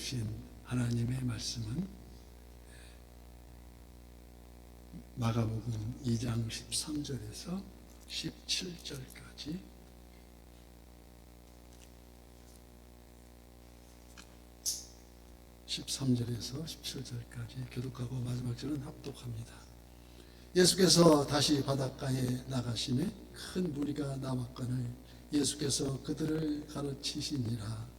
주신 하나님의 말씀은 마가복음 2장 13절에서 17절까지 13절에서 17절까지 교독하고 마지막 절은 합독합니다. 예수께서 다시 바닷가에 나가시매 큰 무리가 남았거늘 예수께서 그들을 가르치시니라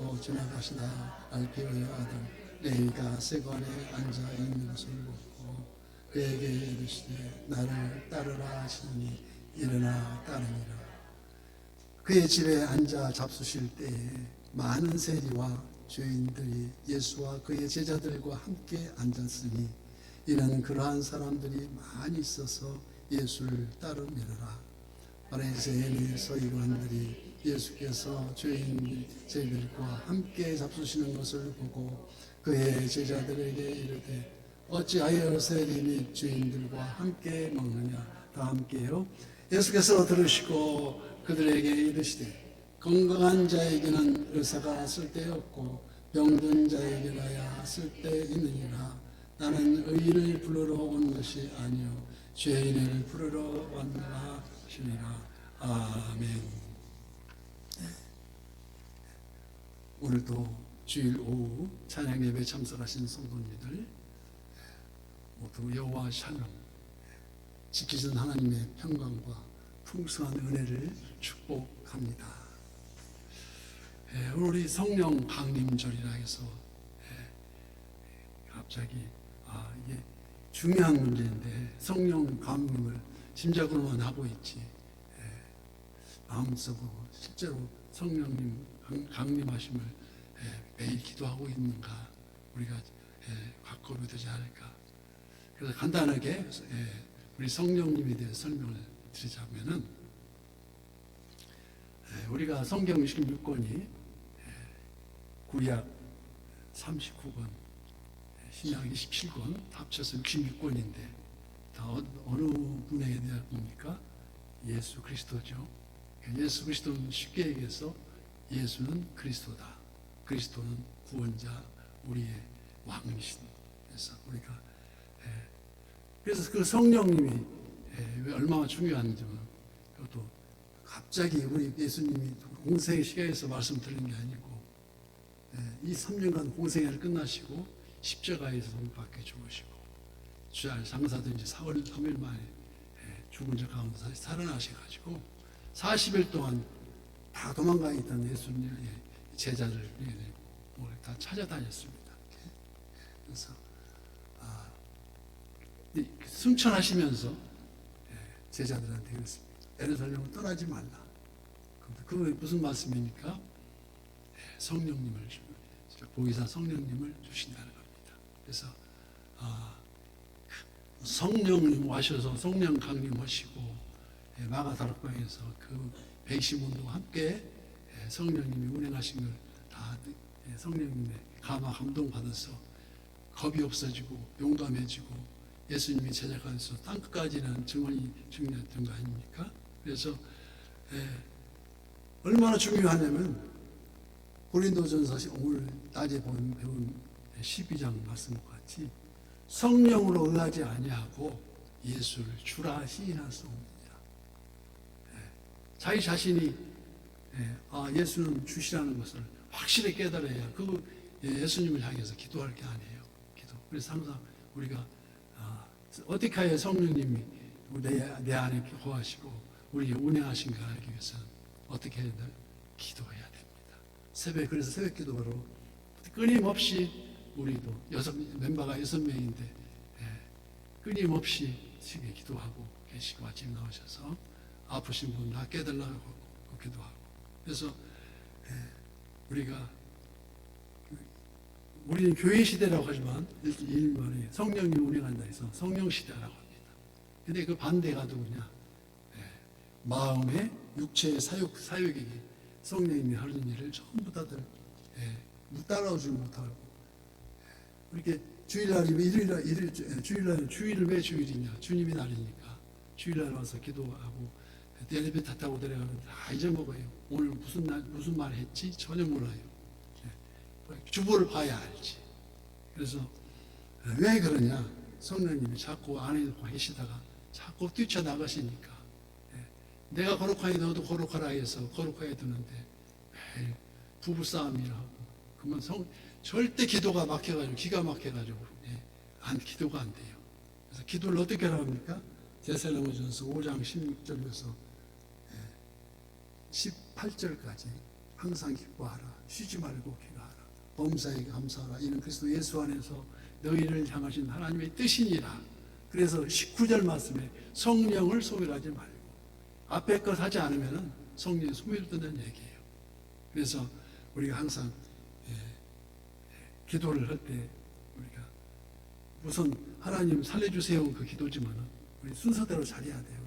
또 지나가시다. 알피오의 아들. 레이가 세관에 앉아 있는 것을 보고 그에게 이르시되 나를 따르라 하시니 일어나 따르니라. 그의 집에 앉아 잡수실 때에 많은 세리와 죄인들이 예수와 그의 제자들과 함께 앉았으니 이는 그러한 사람들이 많이 있어서 예수를 따르미라. 바리새인의 서기관들이 예수께서 죄인 제들과 함께 잡수시는 것을 보고 그의 제자들에게 이르되 어찌하여 세리니 죄인들과 함께 먹느냐? 다 함께요? 예수께서 들으시고 그들에게 이르시되 건강한 자에게는 의사가 쓸데없고 병든 자에게라야 쓸데있느니라. 나는 의인을 부르러 온 것이 아니요 죄인을 부르러 왔노라 하시니라. 아멘 오늘도 주일 오후 찬양 예배 참석하신 성도님들 모두 여호와 샬롬 지키신 하나님의 평강과 풍성한 은혜를 축복합니다. 예, 오늘이 성령 강림절이라 해서 예, 갑자기 아 이게 중요한 문제인데 성령 강림을 심작으로만 하고 있지 예, 마음속으로 실제로 성령님 강- 강림하심을 예, 매일 기도하고 있는가 우리가 예, 바꿔야 되지 않을까 그래서 간단하게 예, 우리 성령님에 대해 설명을 드리자면은 예, 우리가 성경 16권이 구약 39권, 신약 27권 합쳐서 66권인데 다 어- 어느 분에 대한 겁니까? 예수 그리스도죠. 예수 그리스도는 쉽게 얘기해서 예수는 그리스도다. 그리스도는 구원자, 우리의 왕이신. 그래서 우리가 예, 그래서 그 성령님이 예, 왜 얼마나 중요한지는 그것도 갑자기 우리 예수님이 공생의 시간에서 말씀 드린 게 아니고 예, 이 3년간 공생애를 끝나시고 십자가에서 몸밖에 죽으시고 주알 장사도 이제 4월 3일 만에 예, 죽은 자 가운데 다시 살아나셔가지고 40일 동안 다 도망가 있던 예수님의 제자를 다 찾아다녔습니다. 그래서 아, 이 승천하시면서 예, 제자들한테 그랬습니다. 에르살렘을 떠나지 말라. 그게 무슨 말씀입니까? 성령님을 주- 보이사 성령님을 주신다는 겁니다. 그래서 아, 성령님 와셔서 성령 강림하시고 예, 마가다락방에서 그 배시문과 함께 예, 성령님이 운행하신 걸다 예, 성령님의 감화 감동 받아서 겁이 없어지고 용감해지고 예수님이 제자가 돼서 땅 끝까지는 증언이 중요했던 거 아닙니까? 그래서 예, 얼마나 중요하냐면 고린도전서 오늘 낮에 본 배운 12장 말씀과 같이 성령으로 의하지 아니하고 예수를 주라. 예, 자기 자신이 예, 아 예수는 주시라는 것을 확실히 깨달아야 그 예, 예수님을 향해서 기도할 게 아니에요. 기도. 그래서 항상 우리가 아, 어떻게 해야 성령님이 내, 내 안에 거하시고 우리 운행하신가 알기 위해서는 어떻게 해야 돼? 기도해야 됩니다. 새벽 그래서 새벽 기도로 끊임없이 우리도 여섯 멤버가 여섯 명인데 예, 끊임없이 지금 기도하고 계시고 아침 나오셔서 아프신 분 다 깨달라고 기도하고 그래서 예, 우리가 우리는 교회 시대라고 하지만 일말에 성령님 운행한다 해서 성령 시대라고 합니다. 근데 그 반대가 누구냐? 예, 마음의 육체의 사육 사육이 성령님이 하는 일을 전부 다들 예, 따라오지 못하고 예, 이렇게 주일날이 일요일 주- 주일날 주일을 왜 주일이냐? 주님이 날이니까 주일날 와서 기도하고 엘리베이터 타고 내려가는데 다 잊어먹어요. 오늘 무슨 날 무슨 말 했지 전혀 몰라요. 예, 주보를 봐야 알지. 그래서 왜 그러냐? 성령님이 자꾸 안에 계시다가 자꾸 뛰쳐나가시니까 예. 내가 거룩하게 너도 거룩하라 해서 거룩하게 두는데 매일 부부싸움이라고 그러면 성, 절대 기도가 막혀가지고 기가 막혀가지고 예. 안 기도가 안 돼요. 그래서 기도를 어떻게 하랍니까? 데살로니전서 5장 16절에서 18절까지 항상 기뻐하라. 쉬지 말고 기도하라. 범사에 감사하라. 이는 그리스도 예수 안에서 너희를 향하신 하나님의 뜻이니라. 그래서 19절 말씀에 성령을 소멸하지 말고 앞에 것 하지 않으면 성령이 소멸된다는 얘기예요. 그래서 우리가 항상 예, 예, 기도를 할 때 우리가 우선 하나님 살려주세요 그 기도지만은 우리 순서대로 잘해야 돼요.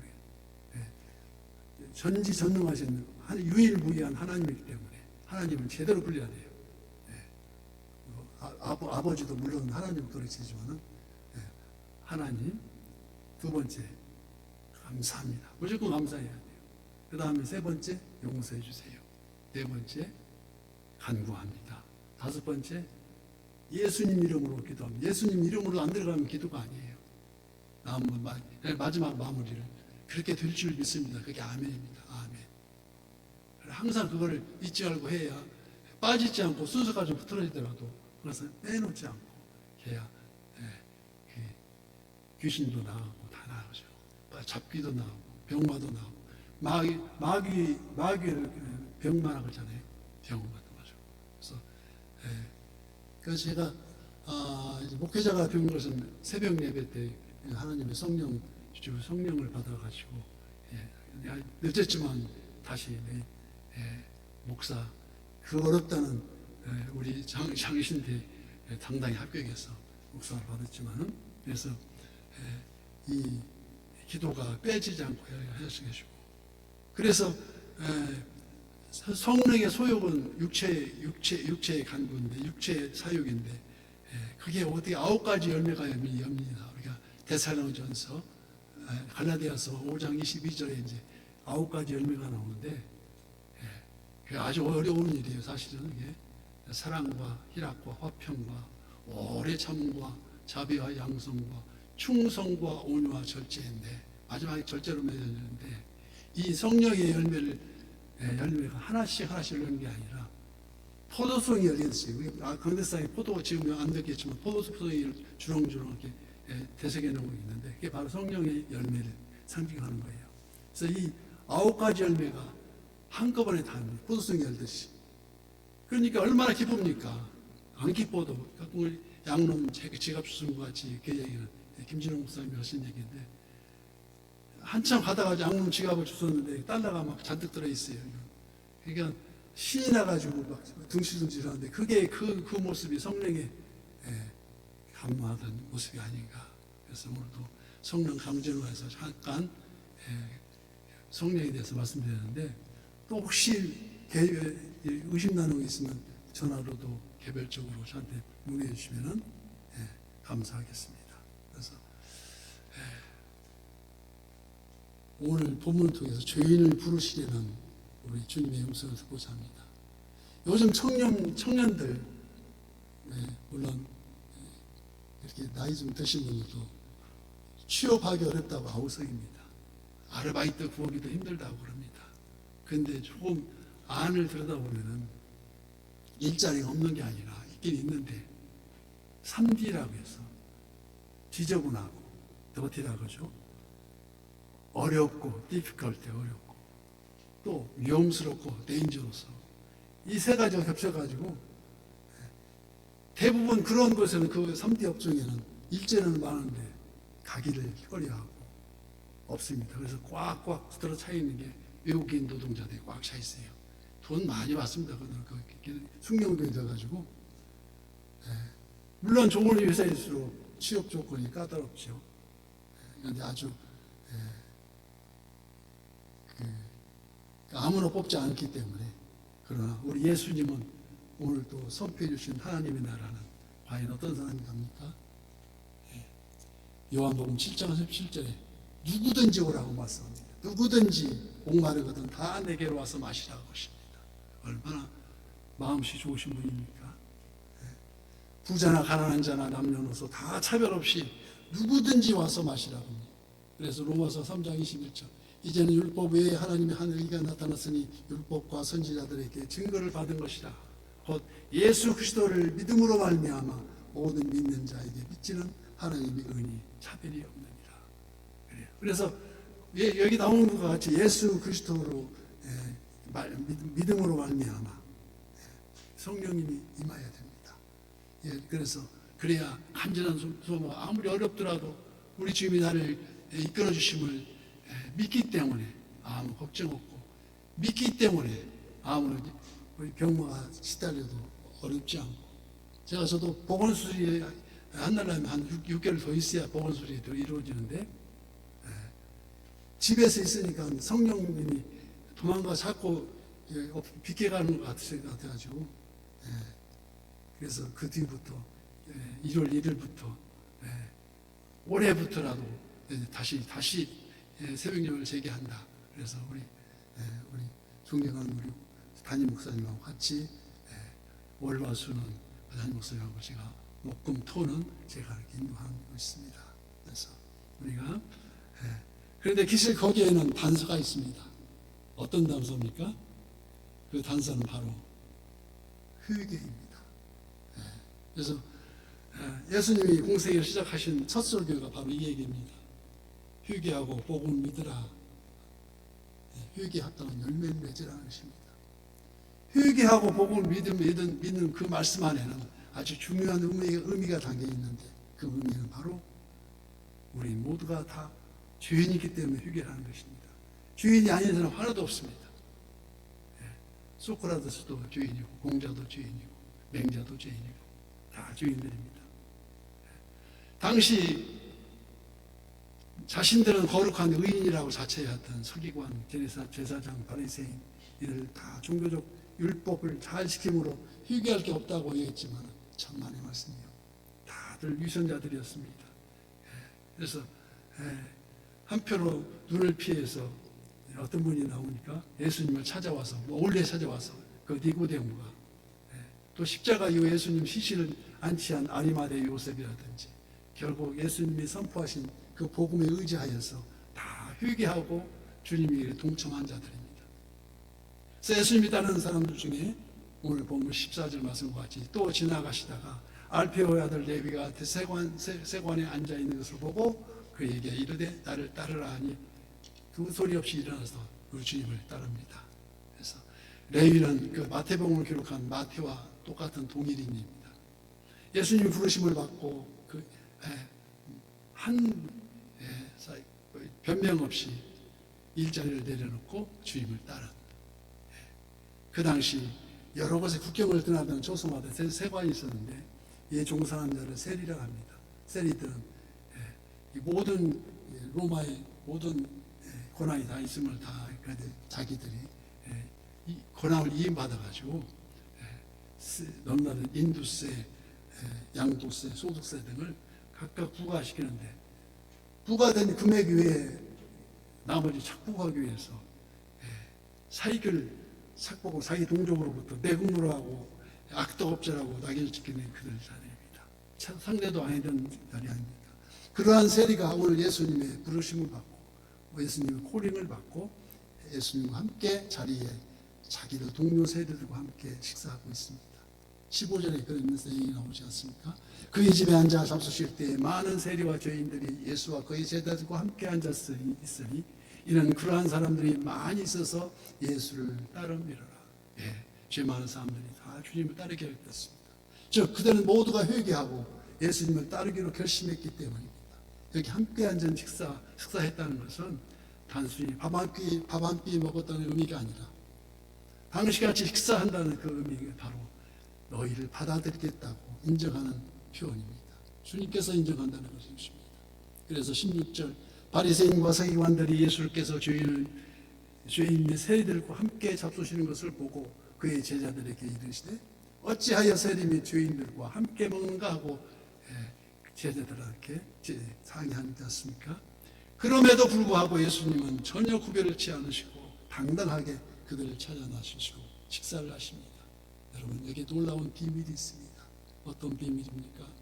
전지전능하신 한- 유일무이한 하나님이기 때문에 하나님은 제대로 불려야 돼요. 예. 뭐 아, 아버, 아버지도 물론 하나님 그러시지만은 예. 하나님 두 번째 감사합니다. 무조건 감사해야 돼요. 그 다음에 세 번째 용서해 주세요. 네 번째 간구합니다. 다섯 번째 예수님 이름으로 기도합니다. 예수님 이름으로 안 들어가면 기도가 아니에요. 마- 마지막 마무리를 그렇게 될 줄 믿습니다. 그게 아멘입니다. 아멘. 항상 그거를 잊지 말고 해야 빠지지 않고 순서가 좀 흐트러지더라도 그래서 빼놓지 않고 해야 예, 그 귀신도 나가고 다 나가죠. 잡기도 나가고 병마도 나가고 마귀 마귀 마귀를 병마라 그러잖아요. 병마도 맞아. 그래서 예, 그래서 제가 아, 목회자가 된 것은 새벽 예배 때 하나님의 성령 주 성령을 받아가지고 예, 늦었지만 다시 네, 예, 목사 그 어렵다는 예, 우리 장, 장신대 예, 당당히 합격해서 목사를 받았지만은 그래서 예, 이 기도가 빼지지 않고 하시고 그래서 예, 성령의 소욕은 육체, 육체, 육체의 간구인데, 육체의 사욕인데, 예, 그게 어떻게 아홉 가지 열매가 엽니다. 우리가 데살로전서, 갈라디아서 5장 22절에 이제 아홉 가지 열매가 나오는데, 예, 아주 어려운 일이에요. 사실은 이게 사랑과 희락과 화평과 오래 참음과 자비와 양성과 충성과 온유와 절제인데 마지막에 절제로 맺어지는데 이 성령의 열매를 예, 열매가 하나씩 하나씩 열리는 게 아니라 포도송이 우리 아, 강대상에 포도 지금 안 됐겠지만 포도송이 주렁주렁 이렇게 예, 대색해 놓고 있는데 그게 바로 성령의 열매를 상징하는 거예요. 그래서 이 아홉 가지 열매가 한꺼번에 다 포도송이 열듯이 그러니까 얼마나 기쁩니까? 안 기뻐도 가끔 양놈 제- 지갑 주순과 같이 그 얘기는 김진호 목사님이 하신 얘기인데 한참 가다가 양놈 지갑을 주웠는데 달러가 막 잔뜩 들어있어요. 그러니까 신이 나가지고 막 둥실둥실하는데 그게 그, 그 모습이 성령의 예, 감화하던 모습이 아닌가. 그래서 오늘도 성령 강전을 해서 잠깐 예, 성령에 대해서 말씀드렸는데 또 혹시 개- 의심 나는 거 있으면 전화로도 개별적으로 저한테 문의해 주시면 예, 감사하겠습니다. 그래서 오늘 본문을 통해서 죄인을 부르시려는 우리 주님의 음성을 듣고자 합니다. 요즘 청년, 청년들, 네, 물론 이렇게 나이 좀 드신 분들도 취업하기 어렵다고 아우성입니다. 아르바이트 구하기도 힘들다고 그럽니다. 근데 조금 안을 들여다보면은 일자리가 없는 게 아니라 있긴 있는데 3D라고 해서 지저분하고 더티라고 그러죠. 어렵고 difficult 어렵고 또 위험스럽고 데인저로서 이 세 가지가 겹쳐가지고 대부분 그런 곳에는 그 3D 업종에는 일제는 많은데 가기를 꺼려하고 없습니다. 그래서 꽉꽉 들어 차 있는 게 외국인 노동자들이 꽉 차 있어요. 돈 많이 받습니다. 그 숙명동이 돼가지고 예. 물론 좋은 회사일수록 취업 조건이 까다롭죠. 그런데 아주 그 아무나 뽑지 않기 때문에 그러나 우리 예수님은 오늘 또 선포해 주신 하나님의 나라는 과연 어떤 갑니까? 예. 요한복음 7장 17절에 누구든지 오라고 말씀합니다. 누구든지 목마르거든 다 내게로 와서 마시라고 하십니다. 얼마나 마음씨 좋으신 분입니까? 예. 부자나 가난한 자나 남녀노소 다 차별 없이 누구든지 와서 마시라고 합니다. 그래서 로마서 3장 21절 이제는 율법 외에 하나님의 하늘이가 나타났으니 율법과 선지자들에게 증거를 받은 것이라 곧 예수 그리스도를 믿음으로 말미암아 모든 믿는 자에게 미치는 하나님의 은이 차별이 없느니라 그래요. 그래서 예, 여기 나오는 것과 같이 예수 그리스도로 예, 말- 믿- 믿음으로 말미암아 예, 성령님이 임하여야 됩니다. 예, 그래서 그래야 간절한 소- 소망 아무리 어렵더라도 우리 주님이 나를 예, 이끌어 주심을 예, 믿기 때문에 아무 걱정 없고 믿기 때문에 아무 우리 병마가 시달려도 어렵지 않고. 제가 저도 보건수술이 한날라면 한 6, 개월더 있어야 보건수술이 더 이루어지는데 예, 집에서 있으니까 성령님이 도망가 자꾸 예, 어, 비켜가는 것 같아- 같아가지고. 예, 그래서 그 뒤부터 예, 1월 1일부터 예, 올해부터라도 예, 다시 다시 예, 새벽녘을 재개한다. 그래서 우리 예, 우리 존경하는 우리 담임 목사님하고 같이 예, 월화수는 담임 목사님하고 제가 목금 토는 제가 인도하고 있습니다. 그래서 우리가 예, 그런데 기실 거기에는 단서가 있습니다. 어떤 단서입니까? 그 단서는 바로 회개입니다. 예, 그래서 예, 예수님이 공생애를 시작하신 첫 설교가 바로 이 얘기입니다. 회개하고 복음을 믿으라. 예, 회개합당한 열매를 맺으라는 것입니다. 회개하고 복음을 믿음, 믿는, 믿는 그 말씀 안에는 아주 중요한 의미가, 의미가 담겨 있는데 그 의미는 바로 우리 모두가 다 죄인이기 때문에 회개하는 것입니다. 죄인이 아닌 사람 하나도 없습니다. 예, 소크라테스도 죄인이고 공자도 죄인이고 맹자도 죄인이고 다 죄인들입니다. 예, 당시 자신들은 거룩한 의인이라고 자처했던 서기관, 제사, 제사장, 바리새인 이들 다 종교적 율법을 잘 지킴으로 회개할 게 없다고 얘기했지만 천만의 말씀이요. 다들 위선자들이었습니다. 예, 그래서 예, 한편으로 눈을 피해서 어떤 분이 나오니까 예수님을 찾아와서 몰래 찾아와서 그 니고데모가 예, 또 십자가 이후 예수님 시신을 안치한 아리마대 요셉이라든지 결국 예수님이 선포하신 그 복음에 의지하여서 다 회개하고 주님에게 동참한 자들입니다. 예수님이 따르는 사람들 중에 오늘 본문 14절 말씀과 같이 또 지나가시다가 알페오의 아들 레비가 세관, 세- 세관에 앉아 있는 것을 보고 그에게 이르되 나를 따르라 하니 두 소리 없이 일어나서 우리 주님을 따릅니다. 그래서 레위는 그 마태복음을 기록한 마태와 똑같은 동일인입니다. 예수님 부르심을 받고 그한 변명 없이 일자리를 내려놓고 주님을 따른 그 당시 여러 곳에 국경을 떠나던 조선마다 세- 세관이 있었는데 이에 종사한 자를 세리라고 합니다. 세리들은 예, 이 모든 예, 로마의 모든 예, 권한이 다 있음을 다 그런데 자기들이 예, 이 권한을 이임받아가지고 예, 넘나는 인두세, 예, 양도세, 소득세 등을 각각 부과시키는데 부과된 금액 외에 나머지 착복하기 위해서 예, 사익을 착복을 사기 동족으로부터 내국으로 하고 악도업자라고 낙인을 찍히는 그들 자리입니다. 참 상대도 아니던 자리 아닙니까? 그러한 세리가 오늘 예수님의 부르심을 받고 예수님의 콜링을 받고 예수님과 함께 자리에 자기들 동료 세리들과 함께 식사하고 있습니다. 15절에 그런 내용이 나오지 않습니까? 그의 집에 앉아 잡수실 때 많은 세리와 죄인들이 예수와 그의 제자들과 함께 앉았으니 이는 그러한 사람들이 많이 있어서 예수를 따름이라. 예, 죄 많은 사람들이 다 주님을 따르게 됐습니다. 즉 그들은 모두가 회개하고 예수님을 따르기로 결심했기 때문입니다. 여기 함께 앉은 식사 식사했다는 것은 단순히 밥한끼밥한 끼 먹었다는 의미가 아니라 당시같이 식사한다는 그 의미가 바로 너희를 받아들이겠다고 인정하는 표현입니다. 주님께서 인정한다는 것입니다. 그래서 16절 바리새인과 서기관들이 예수께서 죄인을 죄인의 세리들과 함께 잡수시는 것을 보고 그의 제자들에게 이르시되 어찌하여 세리의 죄인들과 함께 먹는가 하고 예, 제자들에게 제- 상의하지 않습니까? 그럼에도 불구하고 예수님은 전혀 구별을 취 않으시고 당당하게 그들을 찾아 나서시고 식사를 하십니다. 여러분 여기 놀라운 비밀이 있습니다. 어떤 비밀입니까?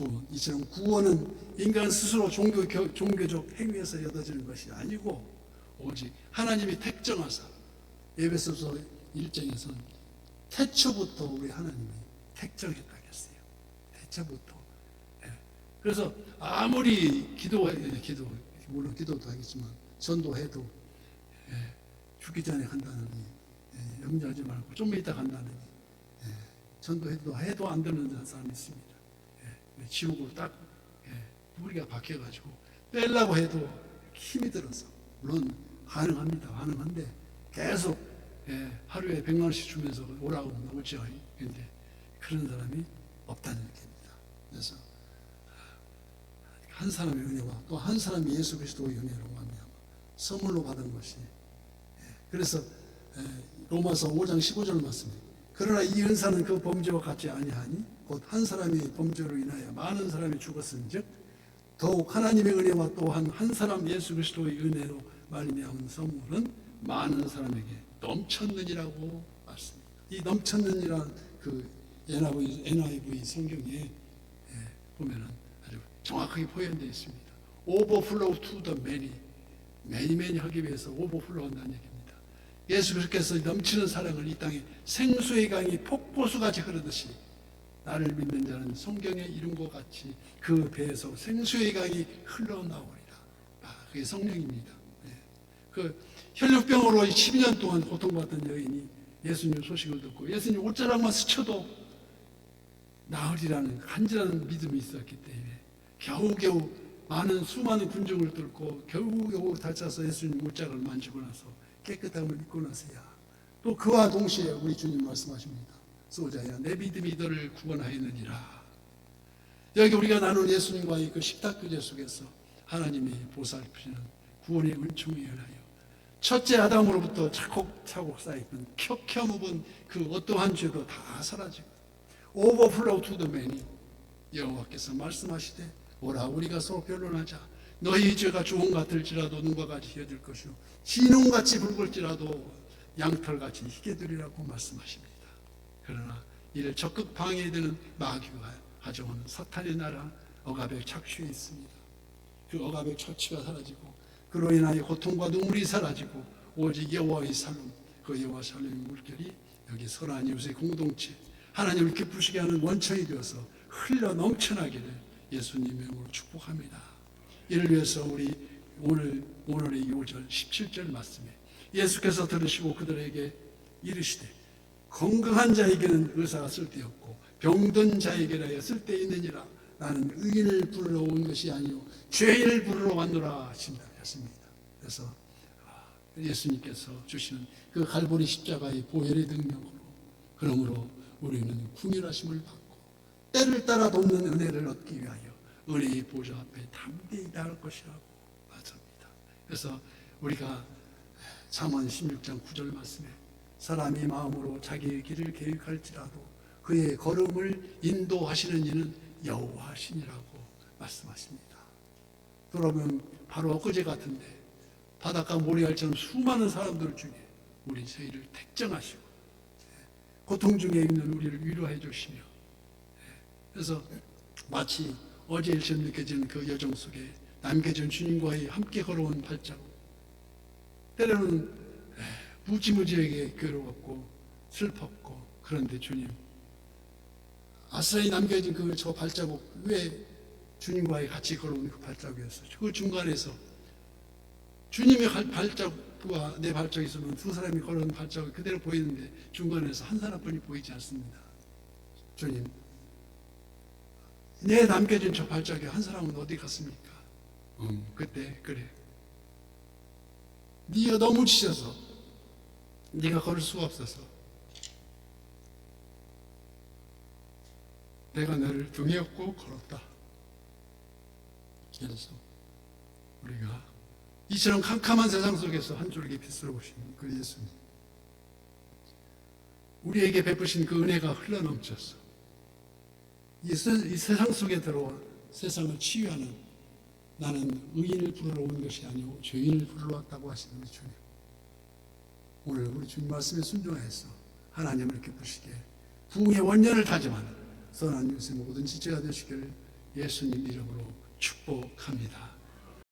예, 구원. 이처럼 구원은 인간 스스로 종교, 교- 종교적 행위에서 얻어지는 것이 아니고 오직 하나님이 택정하사 예배소서 1장에서는 태초부터 우리 하나님이 택정했다 했어요. 태초부터. 예. 그래서 아무리 기도해 기도 물론 기도도 하겠지만 전도해도 예, 죽기 전에 한다느니 예, 염려하지 말고 좀 이따 간다느니 예, 전도해도 해도 안 되는 사람이 있습니다. 예, 지옥으로 딱 예, 뿌리가 박혀가지고 빼려고 해도 힘이 들어서 물론 가능합니다. 가능한데 계속 예, 하루에 100만 원씩 주면서 오라고 나오죠. 근데 그런 사람이 없다는 얘기입니다. 그래서 한 사람의 은혜와 또 한 사람이 예수 그리스도의 은혜로 말미암아 선물로 받은 것이 예, 그래서 예, 로마서 5장 15절 말씀에 그러나 이 은사는 그 범죄와 같지 아니하니 곧 한 사람이 범죄로 인하여 많은 사람이 죽었은즉 더욱 하나님의 은혜와 또한 한 사람 예수 그리스도의 은혜로 말미암은 선물은 많은 사람에게 넘쳤느니라고 말씀입니다. 이 넘쳤느니란 그 NIV, NIV 성경에 예, 보면은 아주 정확하게 표현되어 있습니다. overflow to the many, many many 하기 위해서 overflow 한다는 얘기입니다. 예수 그리스도께서 넘치는 사랑을 이 땅에 생수의 강이 폭포수같이 흐르듯이 나를 믿는 자는 성경에 이룬 것 같이 그 배에서 생수의 강이 흘러나오리라. 아, 그게 성령입니다. 예. 그 혈류병으로 12년 동안 고통받던 여인이 예수님 소식을 듣고 예수님 옷자락만 스쳐도 나으리라는 간절한 믿음이 있었기 때문에 겨우겨우 많은 수많은 군중을 뚫고 겨우겨우 다짜서 예수님 옷자락을 만지고 나서 깨끗함을 입고 나서야 또 그와 동시에 우리 주님 말씀하십니다. 소자야 내 믿음이 너를 구원하였느니라. 여기 우리가 나눈 예수님과의 그 식탁교제 속에서 하나님이 보살피는 구원의 은총에 인하여 첫째 아담으로부터 차곡차곡 쌓이던 켜켜 묵은 그 어떠한 죄도 다 사라지고 오버플로우 투더 매니 여호와께서 말씀하시되 오라 우리가 서로 변론하자. 너희 죄가 주홍 같을지라도 눈과 같이 헤어질 것이요. 진홍같이 붉을지라도 양털같이 희게 되리라고 말씀하십니다 그러나 이를 적극 방해되는 마귀가 가져오는 사탄의 나라 억압의 착취에 있습니다 그 억압의 착취가 사라지고 그로 인하여 고통과 눈물이 사라지고 오직 여호와의 살림 그 여호와 살림의 물결이 여기 선한 이웃의 공동체 하나님을 기쁘시게 하는 원천이 되어서 흘러 넘쳐나기를 예수님 명으로 축복합니다. 이를 위해서 우리 오늘 오늘의 5절 17절 말씀에 예수께서 들으시고 그들에게 이르시되 건강한 자에게는 의사가 쓸데없고 병든 자에게라야 쓸데있느니라 나는 의인을 부르러 온 것이 아니요 죄인을 부르러 왔노라 하신다 했습니다. 그래서 아, 예수님께서 주시는 그 갈보리 십자가의 보혈의 능력으로 그러므로 우리는 궁일하심을 받고 때를 따라 돕는 은혜를 얻기 위하여 은혜의 보좌 앞에 담대히 나갈 것이라고 말합니다. 그래서 우리가 잠언 16장 9절 말씀에 사람이 마음으로 자기의 길을 계획할지라도 그의 걸음을 인도하시는 이는 여호와시니라고 말씀하십니다. 그러면 바로 엊그제 같은데 바닷가 모래알처럼 수많은 사람들 중에 우리 저희를 택정하시고 고통 중에 있는 우리를 위로해 주시며 그래서 마치 어제 일처럼 느껴지는 그 여정 속에 남겨진 주님과의 함께 걸어온 발자국 때로는 무지무지하게 괴로웠고 슬펐고 그런데 주님 아스라이 남겨진 그 저 발자국 왜 주님과의 같이 걸어온 그 발자국이었어? 그 중간에서 주님의 갈- 발자국과 내 발자국이 있으면 두 사람이 걸어온 발자국이 그대로 보이는데 중간에서 한 사람뿐이 보이지 않습니다. 주님 내 남겨진 저 발자국에 한 사람은 어디 갔습니까? 음, 그때 그래. 네가 너무 지쳐서 네가 걸을 수가 없어서 내가 너를 등에 업고 걸었다. 그래서 우리가 이처럼 캄캄한 세상 속에서 한 줄기 빛으로 오신 그 예수님 우리에게 베푸신 그 은혜가 흘러넘쳤어. 이, 세, 이 세상 속에 들어와 세상을 치유하는 나는 의인을 부르러 온 것이 아니고 죄인을 부르러 왔다고 하시는 주님. 오늘 우리 주님 말씀에 순종해서 하나님을 기쁘시게 부흥의 원년을 다짐하는 선한 인생 모든 지체가 되시기를 예수님 이름으로 축복합니다.